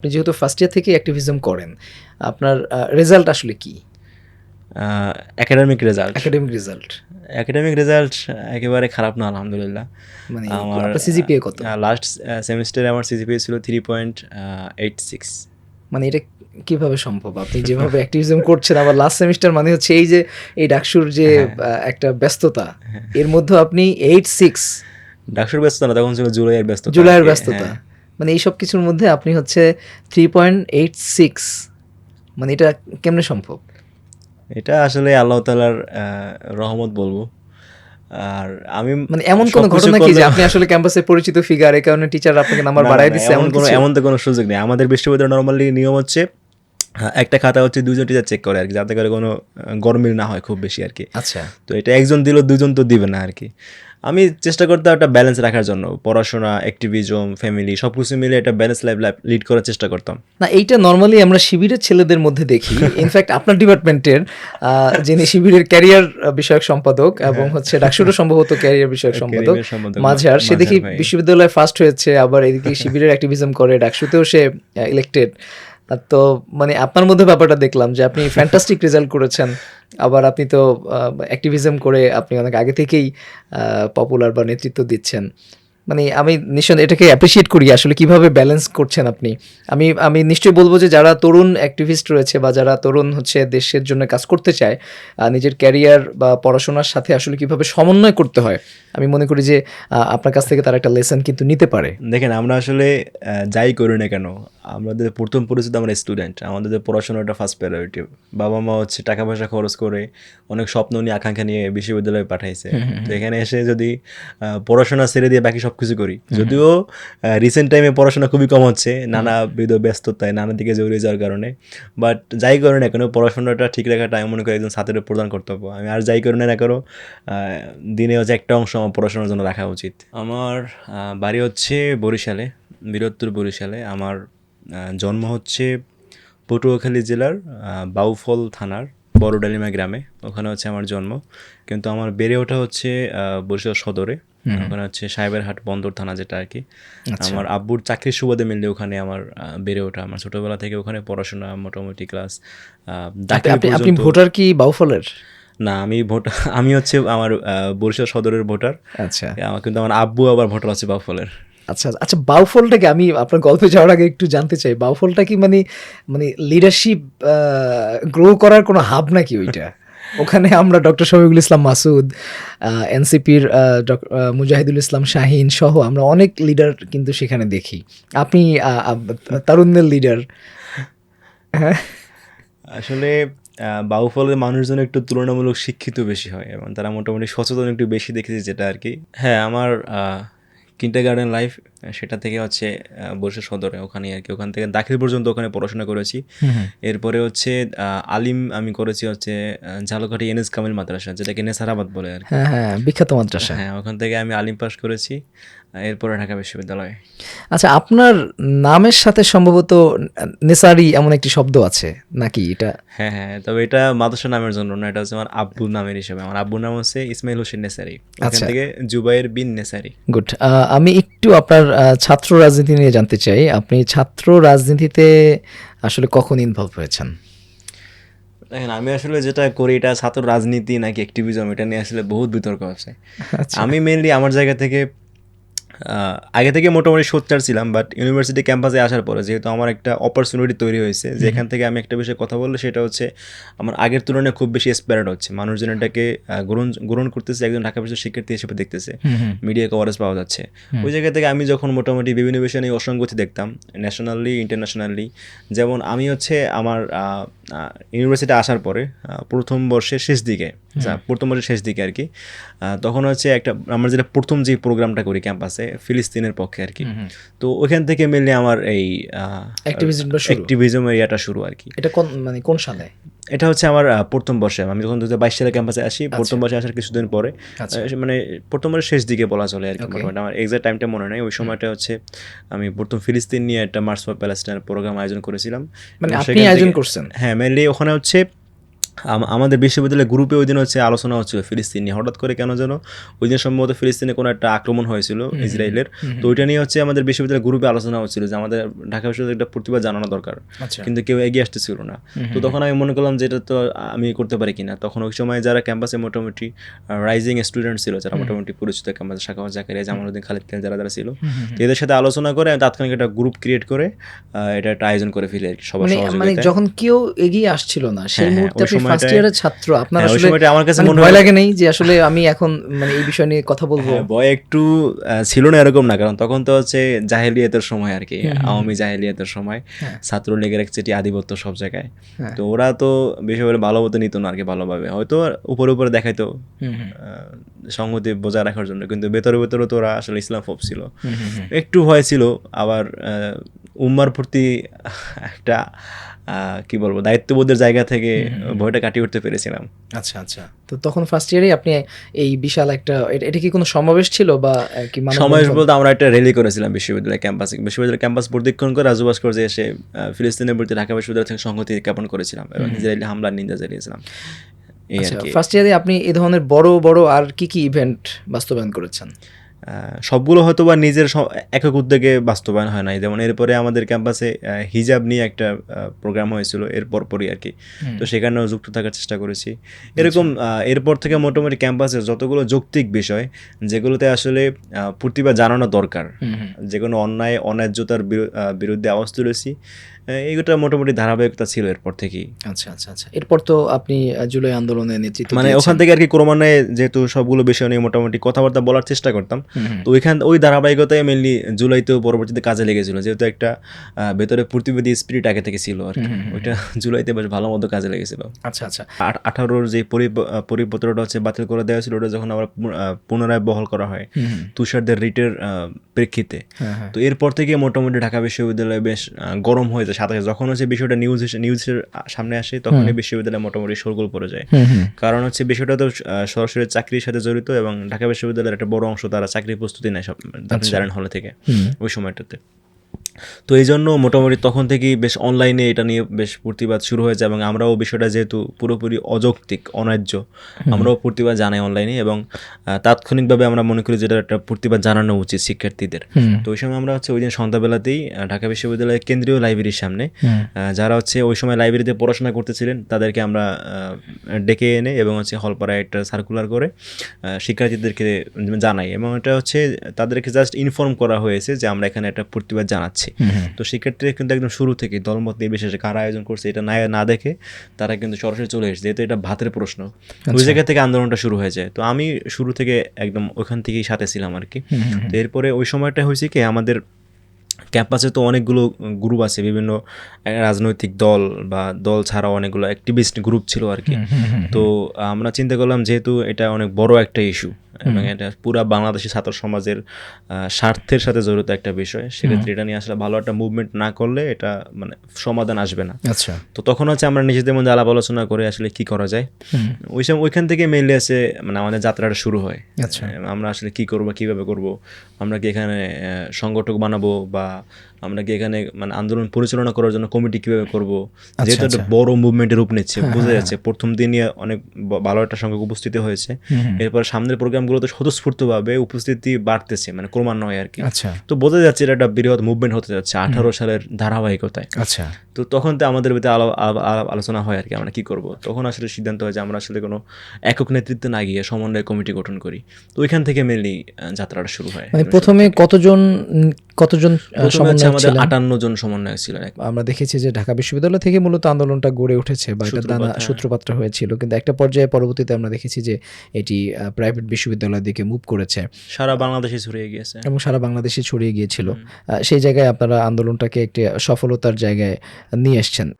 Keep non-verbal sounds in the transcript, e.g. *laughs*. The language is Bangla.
আপনি যেহেতু ফার্স্ট ইয়ার থেকে অ্যাক্টিভিজম করেন আপনার রেজাল্ট আসলে কি? Academic result academic result academic result একেবারে খারাপ না আলহামদুলিল্লাহ। মানে আমার সিজিপিএ কত? লাস্ট সেমিস্টারে আমার সিজিপিএ ছিল থ্রি পয়েন্ট এইট সিক্স মানে এটা কীভাবে সম্ভব? আপনি যেভাবে অ্যাক্টিভিজম করছেন আবার লাস্ট সেমিস্টার মানে হচ্ছে এই যে এই ডাকসুর যে হ্যাঁ। একটা ব্যস্ততা এর মধ্যে আপনি এইট সিক্স ডাকসুর ব্যস্ততা না তখন ছিল জুলাইয়ের ব্যস্ততা। জুলাইয়ের ব্যস্ততা। হ্যাঁ। মানে এইসব কিছুর মধ্যে আপনি হচ্ছে থ্রি পয়েন্ট এইট সিক্স মানে এটা কেমনে সম্ভব? এটা আসলে আল্লাহ তালার রহমত বলব। আর আমি মানে এমন কোনো ঘটনা কি যে আপনি আসলে ক্যাম্পাসে পরিচিত ফিগার এই কারণে টিচার আপনাকে নাম্বার বাড়ায় বাড়াই দিচ্ছে এমন কোনো এমন তো কোনো সুযোগ নেই। আমাদের বিশ্ববিদ্যালয় নর্মালি নিয়ম হচ্ছে একটা খাতা হচ্ছে দুজন টিচার চেক করে আর কি যাতে করে কোনো গরমিল না হয় খুব বেশি আর কি। আচ্ছা। তো এটা একজন দিল দুজন তো দিবে না আর কি। আমি চেষ্টা করতাম একটা ব্যালেন্স রাখার জন্য পড়াশোনা অ্যাক্টিভিজম ফ্যামিলি সব কিছু মিলে একটা ব্যালেন্স লাইফ লাইফ লিড করার চেষ্টা করতাম। না এইটা নর্মালি আমরা শিবিরের ছেলেদের মধ্যে দেখি। *laughs* ইনফ্যাক্ট আপনার ডিপার্টমেন্টের যিনি শিবিরের ক্যারিয়ার বিষয়ক সম্পাদক এবং হচ্ছে ডাকসুরও সম্ভবত ক্যারিয়ার বিষয়ক সম্পাদক Career সম্পাদক মাঝার। সে দেখি। বিশ্ববিদ্যালয়ে ফার্স্ট হয়েছে আবার এদিকে শিবিরের অ্যাক্টিভিজম করে ডাকসুতেও সে ইলেক্টেড তো মানে আপনার মধ্যে ব্যাপারটা দেখলাম যে আপনি ফ্যান্টাস্টিক রেজাল্ট করেছেন। আবার আপনি তো অ্যাক্টিভিজম করে আপনি অনেক আগে থেকেই পপুলার বা নেতৃত্ব দিচ্ছেন। মানে আমি নিশ্চয় এটাকে অ্যাপ্রিসিয়েট করি আসলে কীভাবে ব্যালেন্স করছেন আপনি। আমি আমি নিশ্চয়ই বলব যে যারা তরুণ অ্যাক্টিভিস্ট রয়েছে বা যারা তরুণ হচ্ছে দেশের জন্য কাজ করতে চায় নিজের ক্যারিয়ার বা পড়াশোনার সাথে আসলে কীভাবে সমন্বয় করতে হয় আমি মনে করি যে আপনার কাছ থেকে তারা একটা লেসন কিন্তু নিতে পারে। দেখেন আমরা আসলে যাই করি না কেন আমাদের প্রথম পরিচিত আমরা স্টুডেন্ট আমাদের পড়াশোনাটা ফার্স্ট প্রায়োরিটি বাবা মা হচ্ছে টাকা পয়সা খরচ করে অনেক স্বপ্ন নিয়ে আকাঙ্ক্ষা নিয়ে বিশ্ববিদ্যালয়ে পাঠাইছে। তো এখানে এসে যদি পড়াশোনা ছেড়ে দিয়ে বাকি সব কিছু করি যদিও রিসেন্ট টাইমে পড়াশোনা খুবই কম হচ্ছে নানাবিধ ব্যস্ততায় নানা দিকে জড়িয়ে যাওয়ার কারণে। বাট যাই করি না কেন পড়াশোনাটা ঠিক রাখাটা আমি মনে করি একজন ছাত্রের প্রদান কর্তব্য। আমি আর যাই করি না আহ, দিনে হচ্ছে একটা অংশ আমার পড়াশোনার জন্য রাখা উচিত। আমার বাড়ি হচ্ছে বরিশালে বীরত্তর বরিশালে। আমার জন্ম হচ্ছে পটুয়াখালী জেলার বাউফল থানার বড়ডালিমা গ্রামে। ওখানে হচ্ছে আমার জন্ম। কিন্তু আমার বেড়ে ওঠা হচ্ছে বরিশাল সদরে। ওখানে হচ্ছে সাহেবের হাট বন্দর থানা যেটা আর কি। আমার আব্বুর চাকরির সুবাদে মিললে ওখানে আমার বেড়ে ওঠা। আমার ছোটবেলা থেকে ওখানে পড়াশোনা মোটামুটি ক্লাস আপনি ভোটার কি বাউফলের? না আমি ভোট আমি হচ্ছে আমার বরিশাল সদরের ভোটার। আচ্ছা। আমার কিন্তু আমার আব্বু আবার ভোটার আছে বাউফলের। আচ্ছা আচ্ছা বাউফলটাকে আমি আপনার গল্পে যাওয়ার আগে একটু জানতে চাই। বাউফলটা কি মানে মানে লিডারশিপ গ্রো করার কোনো হাব নাকি ওইটা? *laughs* ওখানে আমরা ডক্টর শফিকুল ইসলাম মাসুদ এনসিপির মুজাহিদুল ইসলাম শাহিন সহ আমরা অনেক লিডার কিন্তু সেখানে দেখি। আপনি তারুণ্যের লিডার হ্যাঁ। আসলে বাউফলের মানুষজন একটু তুলনামূলক শিক্ষিত বেশি হয় এবং তারা মোটামুটি সচেতন একটু বেশি দেখেছি যেটা আর কি। হ্যাঁ আমার কিন্টার গার্ডেন লাইফ সেটা থেকে হচ্ছে বরিশাল সদরে ওখানে আর কি। ওখান থেকে দাখিল পর্যন্ত ওখানে পড়াশোনা করেছি। এরপরে হচ্ছে আলিম আমি করেছি হচ্ছে ঝালকাঠি এনএস কামিল মাদ্রাসা যেটাকে নেসারাবাদ বলে আর কি। হ্যাঁ হ্যাঁ বিখ্যাত মাদ্রাসা। হ্যাঁ ওখান থেকে আমি আলিম পাস করেছি। এরপরে ঢাকা বিশ্ববিদ্যালয়। আচ্ছা আপনার নামের সাথে সম্ভবত নেসারি এমন একটি শব্দ আছে নাকি এটা? হ্যাঁ হ্যাঁ তবে এটা মাদ্রাসা নামের জন্য না এটা হচ্ছে আমার আব্বুর নামের হিসেবে। আমার আব্বুর নাম হচ্ছে ইসমাইল হোসেন নেসারি। আচ্ছা। থেকে জুবাইর বিন নেসারি। গুড। আমি একটু আপনার ছাত্র রাজনীতি নিয়ে জানতে চাই। আপনি ছাত্র রাজনীতিতে আসলে কখন ইনভলভ হয়েছেন? দেখেন আমি আসলে যেটা করি এটা ছাত্র রাজনীতি নাকি অ্যাক্টিভিজম এটা নিয়ে আসলে বহুত বিতর্ক আছে। আচ্ছা। আমি মেনলি আমার জায়গা থেকে আগে থেকে মোটামুটি সোচ্চার ছিলাম বাট ইউনিভার্সিটি ক্যাম্পাসে আসার পরে যেহেতু আমার একটা অপরচুনিটি তৈরি হয়েছে যেখান থেকে আমি একটা বিষয়ে কথা বললে সেটা হচ্ছে আমার আগের তুলনায় খুব বেশি স্প্যারেড হচ্ছে। মানুষজন এটাকে গ্রহণ গ্রহণ করতেছে একজন ঢাকা বিশ্বের শিক্ষার্থী হিসেবে দেখতেছে। মিডিয়া কভারেজ পাওয়া যাচ্ছে। ওই জায়গা থেকে আমি যখন মোটামুটি বিভিন্ন বিষয় নিয়ে অসঙ্গতি দেখতাম ন্যাশনালি ইন্টারন্যাশনালি যেমন আমি হচ্ছে আমার ইউনিভার্সিটি আসার পরে প্রথম বর্ষের শেষ দিকে আচ্ছা, প্রথম বর্ষের শেষ দিকে আর কি তখন হচ্ছে একটা আমরা যেটা প্রথম যে প্রোগ্রামটা করি ক্যাম্পাসে ফিলিস্তিনের পক্ষে আর কি। তো ওইখান থেকে মেনলি আমার এই Activism-টা শুরু। অ্যাক্টিভিজম এরিয়াটা শুরু আর কি। এটা কোন মানে কোন সালে? এটা হচ্ছে আমার প্রথম বর্ষে। আমি যখন দু হাজার বাইশ সালে ক্যাম্পাসে আসি প্রথম বর্ষে আসার কিছুদিন পরে আচ্ছা। মানে প্রথম বর্ষের শেষ দিকে বলা চলে আর কি মোটামুটি। আমার এক্সাক্ট টাইমটা মনে নেই। ওই সময়টা হচ্ছে আমি প্রথম ফিলিস্তিন নিয়ে একটা মার্চ ফর প্যালেস্টাইন প্রোগ্রাম আয়োজন করেছিলাম। মানে আপনি আয়োজন করছেন? হ্যাঁ মেনলি ওখানে হচ্ছে আমাদের বিশ্ববিদ্যালয়ের গ্রুপে ওই দিন হচ্ছে আলোচনা হচ্ছিল ফিলিস্তিন নিয়ে। হঠাৎ করে কেন যেন ওই দিন সম্ভবত ফিলিস্তিনে কোনো একটা আক্রমণ হয়েছিল ইসরায়েলের। তো ওইটা নিয়ে হচ্ছে আমাদের বিশ্ববিদ্যালয়ের গ্রুপে আলোচনা হচ্ছিল যে আমাদের ঢাকা বিশ্ববিদ্যালয়ে একটা প্রতিবাদ জানানো দরকার। আচ্ছা। কিন্তু কেউ এগিয়ে আসতেছিল না। তো তখন আমি মনে করলাম যে এটা তো আমি করতে পারি কিনা। তখন ওই সময় যারা ক্যাম্পাসে মোটামুটি রাইজিং স্টুডেন্ট ছিল যারা মোটামুটি পরিচিত ক্যাম্পাসে শাখাওয়াত জাকারিয়া জামালউদ্দিন খালিদ খান যারা যারা ছিল এদের সাথে আলোচনা করে আমি তাৎক্ষণিক একটা গ্রুপ ক্রিয়েট করে এটা একটা আয়োজন করে ফেলি আর কি সবার মানে মানে যখন কেউ এগিয়ে আসছিল না সেই হ্যাঁ, মুহূর্তে ওই আপনি ফার্স্ট ইয়ারের ছাত্র আপনার হ্যাঁ, আসলে আমার কাছে মানে মনে ভয় হয় লাগে নেই যে আসলে আমি এখন মানে এই বিষয় নিয়ে কথা বলব? হ্যাঁ, ভয় একটু ছিল না এরকম না কারণ তখন তো হচ্ছে জাহেলিয়াতের সময় আর কি আওয়ামী জাহেলিয়াতের সময়। হ্যাঁ। ছাত্রলীগের এক চেটি আধিপত্য সব জায়গায়। তো ওরা তো বিষয়গুলো ভালো মতো নিত না আর কি ভালোভাবে। হয়তো উপরে উপরে দেখাইতো সংহতি বজায় রাখার জন্য কিন্তু ভেতরে ভেতরে তো ওরা আসলে ইসলাম ফোপ ছিল। একটু ভয় ছিল আবার উম্মার প্রতি একটা কি বলব দায়িত্ববোধের জায়গা থেকে ভয়টা কাটিয়ে উঠতে পেরেছিলাম। আচ্ছা আচ্ছা। তো তখন ফার্স্ট ইয়ারে আপনি এই বিশাল একটা এটা- কি কোনো সমাবেশ ছিল বা কি সমাবেশ বলতে আমরা একটা র্যালি করেছিলাম বিশ্ববিদ্যালয় ক্যাম্পাসে বিশ্ববিদ্যালয় ক্যাম্পাস প্রদক্ষিণ করে রাজু ভাস্কর্যে এসে ফিলিস্তিনের প্রতি ঢাকা বিশ্ববিদ্যালয় থেকে সংহতি জ্ঞাপন করেছিলাম এবং ইসরায়েলি হামলা নিন্দা জানিয়েছিলাম। আর আচ্ছা ফার্স্ট ইয়ারে আপনি এই ধরনের বড় বড় আর কি কি ইভেন্ট বাস্তবায়ন করেছেন? সবগুলো হয়তো বা নিজের একক উদ্যোগে বাস্তবায়ন হয় নাই। যেমন এরপরে আমাদের ক্যাম্পাসে হিজাব নিয়ে একটা প্রোগ্রাম হয়েছিল এর পরপরই আর কি। তো সেখানেও যুক্ত থাকার চেষ্টা করেছি। এরকম এরপর থেকে মোটামুটি ক্যাম্পাসে যতগুলো যৌক্তিক বিষয় যেগুলোতে আসলে প্রতিভা জানানো দরকার যে কোনো অন্যায় অন্যায্যতার বিরু- বিরুদ্ধে আওয়াজ তুলেছি। এইটা মোটামুটি ধারাবাহিকতা ছিল এরপর থেকেই। আচ্ছা আচ্ছা আচ্ছা। এরপর তো আপনি জুলাই আন্দোলনের নেতৃত্ব মানে ওখান থেকে আর কি ক্রমান্বয়ে যেহেতু সবগুলো বিষয় নিয়ে মোটামুটি কথাবার্তা বলার চেষ্টা করতাম। তো ওইখান ওই ধারাবাহিকতায় মেনলি জুলাইতেও পরবর্তীতে কাজে লেগেছিল। যেহেতু একটা ভেতরে প্রতিবাদী স্পিরিট আগে থেকে ছিল আর কি। ওইটা জুলাইতে বেশ ভালো মতো কাজে লেগেছিল। আচ্ছা আচ্ছা। আঠারোর যে পরিপত্রটা হচ্ছে বাতিল করে দেওয়া ছিল ওটা যখন আবার পুনরায় বহল করা হয়। তুষারদের রিটের প্রেক্ষিতে। হ্যাঁ হ্যাঁ। তো এরপর থেকে মোটামুটি ঢাকা বিশ্ববিদ্যালয়ে বেশ গরম হয়ে যায় সাথে। যখন হচ্ছে বিষয়টা নিউজ নিউজের সামনে আসে তখনই বিশ্ববিদ্যালয় মোটামুটি সরগোল পড়ে যায়। কারণ হচ্ছে বিষয়টা তো সরাসরি চাকরির সাথে জড়িত এবং ঢাকা বিশ্ববিদ্যালয়ের একটা বড় অংশ তারা চাকরির প্রস্তুতি নেয় সব জানেন হলে থেকে ওই সময়টাতে। তো এই জন্য মোটামুটি তখন থেকেই বেশ অনলাইনে এটা নিয়ে বেশ প্রতিবাদ শুরু হয়েছে এবং আমরাও বিষয়টা যেহেতু পুরোপুরি অযৌক্তিক অন্যায্য আমরাও প্রতিবাদ জানাই অনলাইনে এবং তাৎক্ষণিকভাবে আমরা মনে করি যেটা একটা প্রতিবাদ জানানো উচিত শিক্ষার্থীদের। তো ওই সময় আমরা হচ্ছে ওই দিন সন্ধ্যাবেলাতেই ঢাকা বিশ্ববিদ্যালয়ের কেন্দ্রীয় লাইব্রেরির সামনে যারা হচ্ছে ওই সময় লাইব্রেরিতে পড়াশোনা করতেছিলেন তাদেরকে আমরা ডেকে এনে এবং হচ্ছে হলপাড়ায় একটা সার্কুলার করে শিক্ষার্থীদেরকে জানাই এবং এটা হচ্ছে তাদেরকে জাস্ট ইনফর্ম করা হয়েছে যে আমরা এখানে একটা প্রতিবাদ জানাচ্ছি। তো শিক্ষার্থীরা কিন্তু একদম শুরু থেকে দলমত নির্বিশেষে কারা আয়োজন করছে এটা না না দেখে তারা কিন্তু সরাসরি চলে এসেছে। যেহেতু এটা ভাতের প্রশ্ন। ওই জায়গা থেকে আন্দোলনটা শুরু হয়ে যায়। তো আমি শুরু থেকে একদম ওখান থেকেই সাথে ছিলাম আর কি। তো এরপরে ওই সময়টা হয়েছে কি আমাদের ক্যাম্পাসে তো অনেকগুলো গ্রুপ আছে বিভিন্ন রাজনৈতিক দল বা দল ছাড়াও অনেকগুলো অ্যাক্টিভিস্ট গ্রুপ ছিল আর কি। তো আমরা চিন্তা করলাম যেহেতু এটা অনেক বড় একটা ইস্যু এবং এটা পুরা বাংলাদেশি ছাত্র সমাজের স্বার্থের সাথে জড়িত একটা বিষয়। সেক্ষেত্রে এটা নিয়ে আসলে ভালো একটা মুভমেন্ট না করলে এটা মানে সমাধান আসবে না। আচ্ছা। তো তখন হচ্ছে আমরা নিজেদের মধ্যে আলাপ আলোচনা করে আসলে কি করা যায়। ওই সময় ওইখান থেকে মেনলি আছে মানে আমাদের যাত্রাটা শুরু হয়। আচ্ছা। আমরা আসলে কি করব কীভাবে করব আমরা কি এখানে সংগঠক বানাবো বা আমরা কি এখানে মানে আন্দোলন পরিচালনা করার জন্য কমিটি কীভাবে করব? যেহেতু একটা বড় মুভমেন্টের রূপ নিচ্ছে বোঝা যাচ্ছে। প্রথম দিনই অনেক ভালো একটা সংখ্যক উপস্থিতি হয়েছে। এরপর সামনের প্রোগ্রামগুলোতে স্বতঃস্ফূর্তভাবে উপস্থিতি বাড়তেছে মানে ক্রমান্বয়ে আর কি। আচ্ছা। তো বোঝা যাচ্ছে এটা একটা বৃহৎ মুভমেন্ট হতে যাচ্ছে আঠারো সালের ধারাবাহিকতায়। আচ্ছা। তো তখন তো আমাদের ভিতরে আলো- আলো- আলো- আলোচনা হয় আর কি আমরা কি করব? তখন আসলে সিদ্ধান্ত হয় যে আমরা আসলে কোনো একক নেতৃত্ব না গিয়ে সমন্বয় কমিটি গঠন করি। তো ওইখান থেকে মেনলি যাত্রাটা শুরু হয়। মানে প্রথমে কতজন কতজন সমন্বয়ক আমাদের আটান্ন জন সমন্বয়ক ছিলেন আমরা দেখেছি যে ঢাকা বিশ্ববিদ্যালয় থেকে মূলত আন্দোলনটা গড়ে উঠেছে বা এটা দানা সূত্রপাত্র সূত্রপাতটা হয়েছিল। কিন্তু একটা পর্যায়ে পরবর্তীতে আমরা দেখেছি যে এটি প্রাইভেট বিশ্ববিদ্যালয়ের দিকে মুভ করেছে। সারা বাংলাদেশে ছড়িয়ে গিয়েছে। এবং সারা বাংলাদেশে ছড়িয়ে গিয়েছিল। সেই জায়গায় আপনারা আন্দোলনটাকে একটি সফলতার জায়গায় নিয়ে এসছেন।